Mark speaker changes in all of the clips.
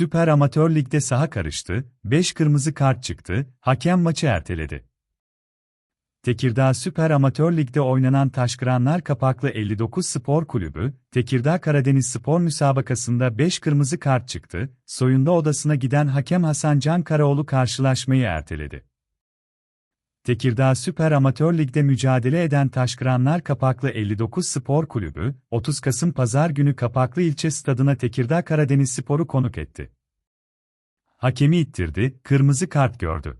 Speaker 1: Süper Amatör Lig'de saha karıştı, 5 kırmızı kart çıktı, hakem maçı erteledi. Tekirdağ Süper Amatör Lig'de oynanan Taşkıranlar kapaklı 59 Spor Kulübü, Tekirdağ Karadeniz Spor müsabakasında 5 kırmızı kart çıktı, soyunma odasına giden hakem Hasan Can Karaoğlu karşılaşmayı erteledi. Tekirdağ Süper Amatör Lig'de mücadele eden Taşkıranlar Kapaklı 59 Spor Kulübü, 30 Kasım Pazar günü Kapaklı ilçe stadına Tekirdağ Karadeniz Spor'u konuk etti. Hakemi ittirdi, kırmızı kart gördü.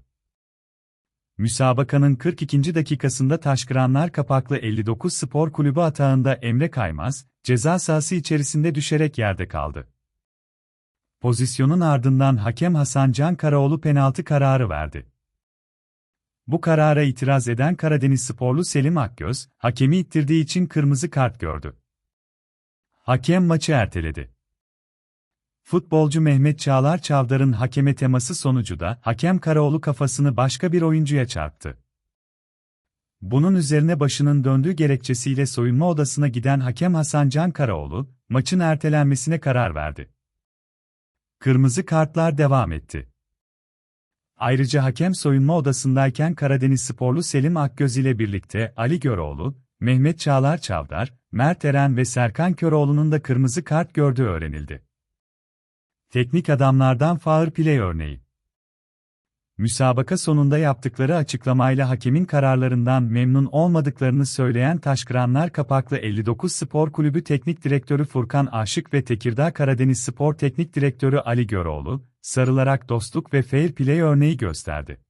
Speaker 1: Müsabakanın 42. dakikasında Taşkıranlar Kapaklı 59 Spor Kulübü atağında Emre Kaymaz, ceza sahası içerisinde düşerek yerde kaldı. Pozisyonun ardından hakem Hasan Can Karaoğlu penaltı kararı verdi. Bu karara itiraz eden Karadeniz sporlu Selim Akgöz, hakemi ittirdiği için kırmızı kart gördü. Hakem maçı erteledi. Futbolcu Mehmet Çağlar Çavdar'ın hakeme teması sonucu da hakem Karaoğlu kafasını başka bir oyuncuya çarptı. Bunun üzerine başının döndüğü gerekçesiyle soyunma odasına giden hakem Hasan Can Karaoğlu, maçın ertelenmesine karar verdi. Kırmızı kartlar devam etti. Ayrıca hakem soyunma odasındayken Karadeniz sporlu Selim Akgöz ile birlikte Ali Göroğlu, Mehmet Çağlar Çavdar, Mert Eren ve Serkan Köroğlu'nun da kırmızı kart gördüğü öğrenildi. Teknik adamlardan Fağır Play örneği. Müsabaka sonunda yaptıkları açıklamayla hakemin kararlarından memnun olmadıklarını söyleyen Taşkıranlar Kapaklı 59 Spor Kulübü Teknik Direktörü Furkan Aşık ve Tekirdağ Karadeniz Spor Teknik Direktörü Ali Göroğlu, sarılarak dostluk ve fair play örneği gösterdi.